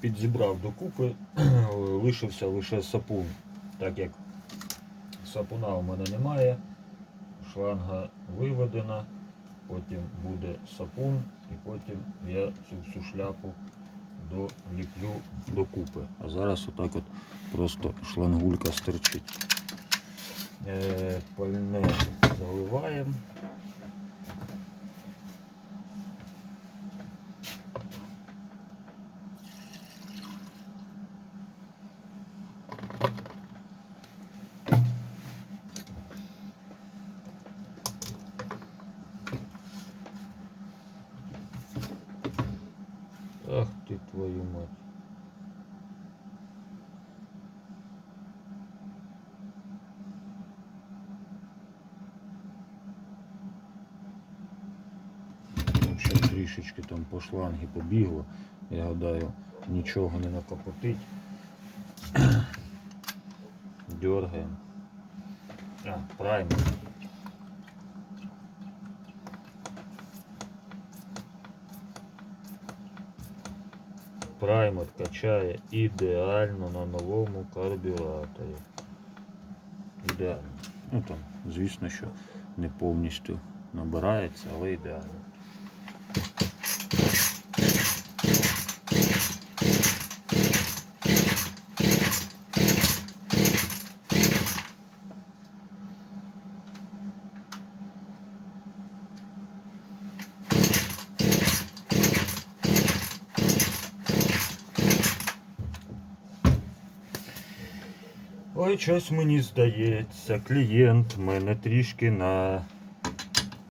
підзібрав докупи, лишився лише сапун, так як сапуна у мене немає, шланга виведена, потім буде сапун і потім я цю всю шляпу доліплю докупи. А зараз отак от просто шлангулька стерчить. Е, пальне заливаємо. Ах ты твою мать. Ну, Ще трішечки там по шланги побігло. Я гадаю, нічого не накопотить. Дергаємо. А, праймер. Праймер качає ідеально на новому карбюраторі. Ідеально. Ну там, звісно, що не повністю набирається, але ідеально. Ой, щось мені здається, клієнт мене трішки на